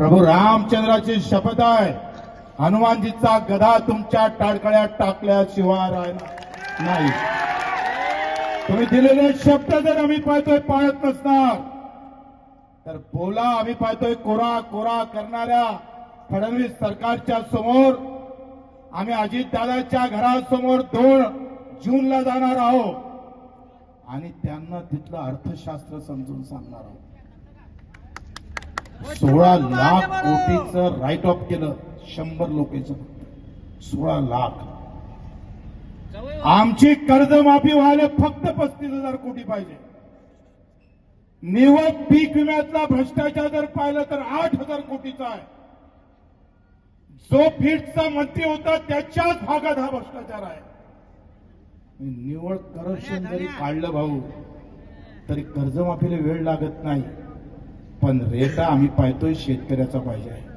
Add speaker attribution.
Speaker 1: प्रभू रामचंद्राची शपथ आहे. हनुमानजीचा गदा तुमच्या टाळकळ्यात टाकल्याशिवाय राहणार नाही. तुम्ही दिलेले शब्द जर आम्ही पाहतोय पाळत नसणार. तर बोला आम्ही पाहतोय कोरा कोरा करणाऱ्या फडणवीस सरकारच्या समोर. आम्ही अजितदादाच्या घरासमोर दोन जूनला जाणार आहोत. आणि त्यांना तिथलं अर्थशास्त्र समजून सांगणार आहोत. सोळा लाख कोटीचं राईट ऑफ केलं. शंभर लोकांचं. सोळा लाख. आमची कर्जमाफी व्हायला फक्त पस्तीस हजार कोटी पाहिजे. निवड पीक विम्यातला भ्रष्टाचार जर पाहिलं तर आठ हजार कोटीचा आहे. जो फीडचा मंत्री होता त्याच्याच भागात हा भ्रष्टाचार आहे. निवड करप्शन जरी काढलं भाऊ तरी कर्जमाफीला वेळ लागत नाही. पण रेटा आम्ही पाहतोय शेतकऱ्याचा पाहिजे आहे.